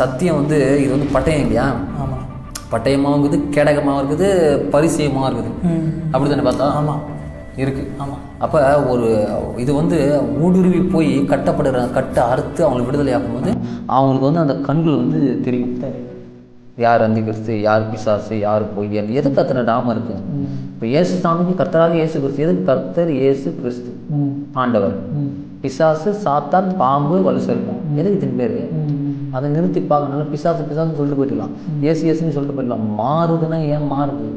சத்தியம் வந்து இது வந்து பட்டயம் இல்லையா? ஆமாம் பட்டயமாகவும் இருக்குது கேடகமாகவும் இருக்குது பரிசயமாக இருக்குது. அப்படி தானே பார்த்தா? ஆமாம் இருக்குது ஆமாம் அப்போ ஒரு இது வந்து ஊடுருவி போய் கட்டப்படுற கட்டை அறுத்து அவங்களை விடுதலை ஆக்கும்போது அவங்களுக்கு வந்து அந்த கண்கள் வந்து தெரியும். யார் அந்தி கிறிஸ்து யார் பிசாசு யார் பொய்யன் எதுக்கு அத்தனை நாம இருக்கு? ம். இப்போ இயேசு சாமிக்கு கர்த்தராக இயேசு கிறிஸ்து. எதுக்கு கர்த்தர் இயேசு கிறிஸ்து? ஆண்டவர். பிசாசு சாத்தான் பாம்பு வலுசருக்கும் எதுக்கு இதன் பேர்? அதை நிறுத்தி பார்க்கணும் பிசாசு பிசாசுன்னு சொல்லிட்டு போயிடலாம். ஏசு ஏசுன்னு சொல்லிட்டு போயிடலாம். மாறுதுன்னா ஏன் மாறுது?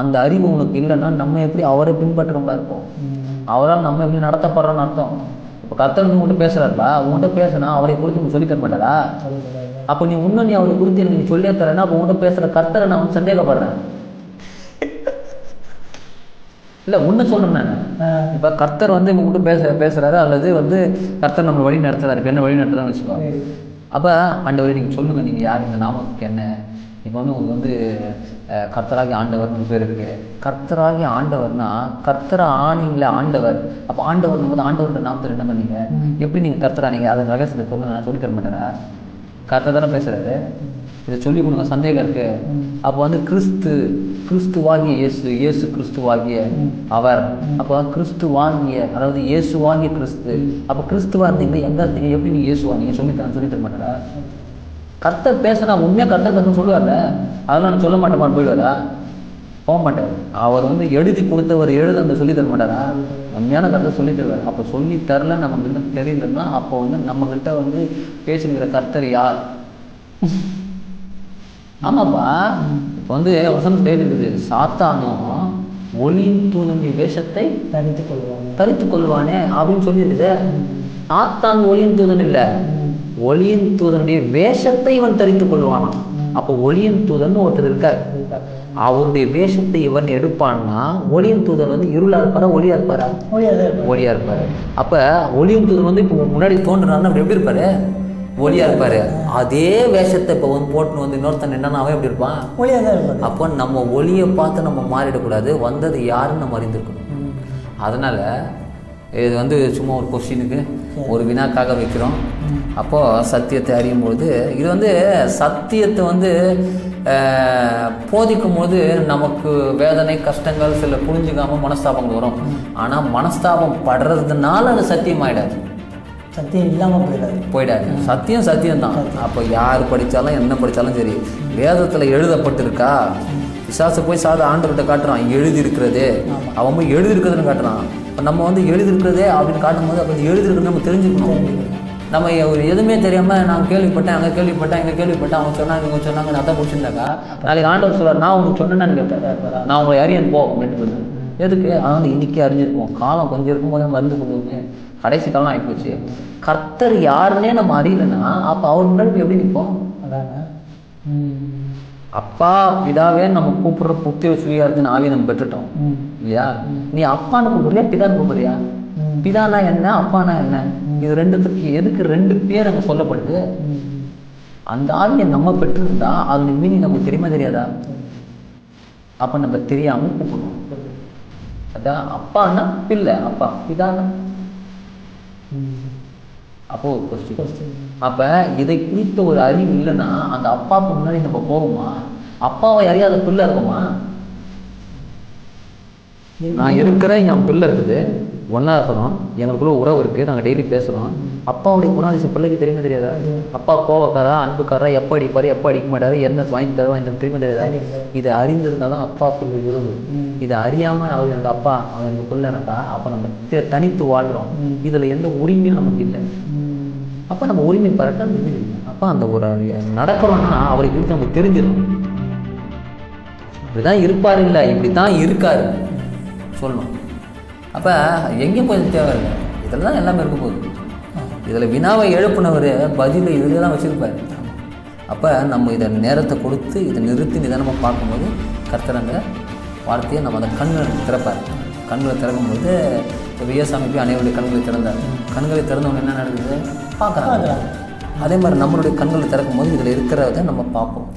அந்த அறிவு உனக்கு இல்லைன்னா நம்ம எப்படி அவரை பின்பற்றுறோம்ல இருப்போம்? அவரால் நம்ம எப்படி நடத்தப்படுறோம்னு அர்த்தம்? இப்போ கர்த்தர் உங்கள்கிட்ட பேசுறாருப்பா. உங்கள்கிட்ட பேசினா அவரை குறித்து நீ சொல்லி தர மாட்டாரா. அப்போ நீ இன்னும் நீ அவரை குறித்து எனக்கு நீ சொல்லியே தரேன்னா அப்போ உங்கள்கிட்ட பேசுகிற கர்த்தரை நான் சந்தேகப்படுறேன். இல்லை உன்ன சொல்கிறேன் நான். இப்போ கர்த்தர் வந்து உங்கள்கிட்ட பேச பேசுகிறாரு அல்லது வந்து கர்த்தர் நம்ம வழி நடத்துறாரு இப்போ என்ன வழி நடத்துறான்னு வச்சுக்கோ சரி. அப்போ ஆண்டவரே நீங்கள் சொல்லுங்கள் நீங்கள் யார் இந்த நாமத்துக்கு என்ன? இப்போ வந்து உங்களுக்கு வந்து கர்த்தராகி ஆண்டவர்னு பேர் இருக்கு. கர்த்தராகி ஆண்டவர்னா கர்த்தர ஆணிங்கள ஆண்டவர். அப்போ ஆண்டவர் வந்து ஆண்டவர்கிட்ட நாமத்தில் என்ன பண்ணீங்க? எப்படி நீங்கள் கர்த்தரானீங்க? அதை ரகசியத்தை சொல்லுங்க நான் சொல்லி தர மாட்டேனா கர்த்தர் தானே பேசுகிறாரு இதை சொல்லி கொடுங்க சந்தேகம் இருக்கு. அப்போ வந்து கிறிஸ்து கிறிஸ்துவாகிய இயேசு இயேசு கிறிஸ்துவாகிய அவர். அப்போ கிறிஸ்துவாகிய அதாவது இயேசுவாகிய கிறிஸ்து. அப்போ கிறிஸ்துவா இருந்தீங்க எங்க இருந்தீங்க எப்படி நீ இயேசுவா நீங்க சொல்லி சொல்லி தர மாட்டேடா. கர்த்தர் பேசுனா உண்மையாக கர்த்தர் கர்த்தர் சொல்லுவார்ல? அதெல்லாம் நான் சொல்ல மாட்டேமான்னு போயிடுவாரா போக மாட்டார். அவர் வந்து எழுதி கொடுத்தவர் எழுத அந்த சொல்லி தர மாட்டாரா? உண்மையான கருத்தை சொல்லி தருவார். அப்போ சொல்லி தரல நம்ம கிட்ட தெரியலன்னா அப்போ வந்து நம்ம கிட்ட வந்து பேசுகிற கர்த்தர் யார்? ஆமாப்பா. இப்போ வந்து வசனம் தெரியுது சாத்தானும் ஒளியின் தூதனுடைய வேஷத்தை தனித்துக் கொள்வாங்க தரித்து கொள்வானே அப்படின்னு சொல்லிடுது சாத்தான் ஒளியின் தூதன் இல்லை. ஒளியின் தூதனுடைய வேஷத்தை இவன் தரித்து கொள்வானாம். அப்போ ஒளியின் தூதன் ஒருத்தர் இருக்கார். அவருடைய வேஷத்தை இவன் எடுப்பான்னா ஒளியின் தூதன் வந்து இருளா இருப்பாரா ஒளியா இருப்பாரா. ஒளியா இருப்பாரு. அப்ப ஒளியின் தூதன் வந்து இப்போ முன்னாடி தோன்றுறாருன்னா அப்படி எப்படி இருப்பாரு? ஒளியா இருப்பாரு. அதே வேஷத்தை இப்போ வந்து போட்டுன்னு வந்து இன்னொருத்தன் என்னன்னா அவன் எப்படி இருப்பான்? மொழியாக தான் அப்போ நம்ம ஒளியை பார்த்து நம்ம மாறிடக்கூடாது. வந்தது யாருன்னு நம்ம அறிந்திருக்கணும். அதனால் இது வந்து சும்மா ஒரு கொஸ்டினுக்கு ஒரு வினாக்காக வைக்கிறோம். அப்போது சத்தியத்தை அறியும் பொழுது இது வந்து சத்தியத்தை வந்து போதிக்கும் போது நமக்கு வேதனை கஷ்டங்கள் சில புரிஞ்சுக்காம மனஸ்தாபங்கள் வரும். ஆனால் மனஸ்தாபம் படுறதுனால அது சத்தியமாயிடாது. சத்தியம் இல்லாமல் போயிடாது. போயிடாது. சத்தியம் சத்தியம்தான். அப்போ யார் படித்தாலும் என்ன படித்தாலும் சரி வேதத்தில் எழுதப்பட்டிருக்கா? பிசாசு போய் சாத ஆண்டவர்கிட்ட காட்டுறான் எழுதி இருக்கிறது அவன் போய் எழுதி இருக்கிறதுன்னு காட்டுறான். இப்போ நம்ம வந்து எழுதி இருக்கிறதே அப்படின்னு காட்டும்போது அப்போ எழுதி இருக்கிறது நம்ம தெரிஞ்சுக்கணும். நம்ம ஒரு எதுவுமே தெரியாமல் நான் கேள்விப்பட்டேன் அங்கே கேள்விப்பட்டேன் இங்கே கேள்விப்பட்டேன் அவங்க சொன்னாங்க இவங்க சொன்னாங்க நான் தான் பிடிச்சிருந்தாக்கா நாளைக்கு ஆண்டவர் சொல்றார் நான் உங்களுக்கு சொன்னேன்னு கேட்பேன் நான் உங்களை அறியன் போ அப்படின்னு சொல்லுவேன் எதுக்கு? அவன் இன்னைக்கே அறிஞ்சிருப்போம். காலம் கொஞ்சம் இருக்கும்போது மருந்து கொடுங்க கடைசி காலம் ஆகிப்போச்சு கர்த்தர் யாருன்னே நம்ம அறியலைன்னா அப்போ அவர் முன்னாடி போய் எப்படி நிற்போம்? அதான்? அப்பா பிதாவே நம்ம கூப்பிடுற புத்திர சுயார்த்தின் ஆவியை நம்ம பெற்றுட்டோம். ம் இல்லையா? நீ அப்பான்னு கூப்பிடுறியா? பிதான்னு கூப்பிடுறியா? பிதானா என்ன? அப்பானா என்ன? இது ரெண்டுத்துக்கு எதுக்கு ரெண்டு பேர் அங்கே சொல்லப்படுது? அந்த ஆவியை நம்ம பெற்றிருந்தா அது மீனிங் நமக்கு தெரியுமா தெரியாதா? அப்போ நம்ம தெரியாமல் கூப்பிடுவோம் அதான் அப்பான்னா பிள்ளை அப்பா. பிதானா அப்போ ஒரு கொஸ்டின். அப்ப இதை குறித்த ஒரு அறிவு இல்லைன்னா அந்த அப்பாவுக்கு முன்னாடி நம்ம போவோமா? அப்பாவை அறியாத பிள்ளை இருக்குமா? நான் இருக்கிறேன் என் பிள்ளை இருக்குது. ஒன்றா இருக்கிறோம் எங்களுக்குள்ள உறவு இருக்குது நாங்கள் டெய்லி பேசுகிறோம் அப்பாவுடைய குணாதிசயம் பிள்ளைக்கு தெரியுமா தெரியாதா? அப்பா கோவக்காரா அன்புக்காரா? எப்போ அடிப்பார்? எப்போ அடிக்க மாட்டாரு? என்ன வாங்கி தர வாங்கி தர தெரியுமா தெரியாதா? இதை அறிந்திருந்தால் தான் அப்பாக்குள்ள உறவு இதை அறியாமல் அவர் எனக்கு அப்பா அவன் எனக்கு பிள்ளை எனக்கா அப்போ நம்ம தனித்து வாழ்கிறோம் இதில் எந்த உரிமையும் நமக்கு இல்லை. அப்போ நம்ம உரிமை பறக்க அப்போ அந்த ஒரு நடக்கிறோம்னா அவரை குறித்து நமக்கு தெரிஞ்சிடும். இப்படிதான் இருப்பார் இல்லை இப்படி தான் இருக்காரு. சொல்லணும். அப்போ எங்கேயும் போய் தேவை இல்லை இதில் தான் எல்லாமே இருக்க போகுது. இதில் வினாவை எழுப்புனவர் பதிலை இதில் தான் வச்சுருப்பார். அப்போ நம்ம இதை நேரத்தை கொடுத்து இதை நிறுத்தி நிதானமாக பார்க்கும்போது கர்த்தர் அந்த வார்த்தையை நம்ம அந்த கண்களை திறப்பார். கண்களை திறக்கும்போது வியசாமி போய் அனைவருடைய கண்களை திறந்தார். கண்களை திறந்தவங்க என்ன நடக்குது? பார்க்குறாங்க. அதே மாதிரி நம்மளுடைய கண்களை திறக்கும் போது இதில் இருக்கிறத நம்ம பார்ப்போம்.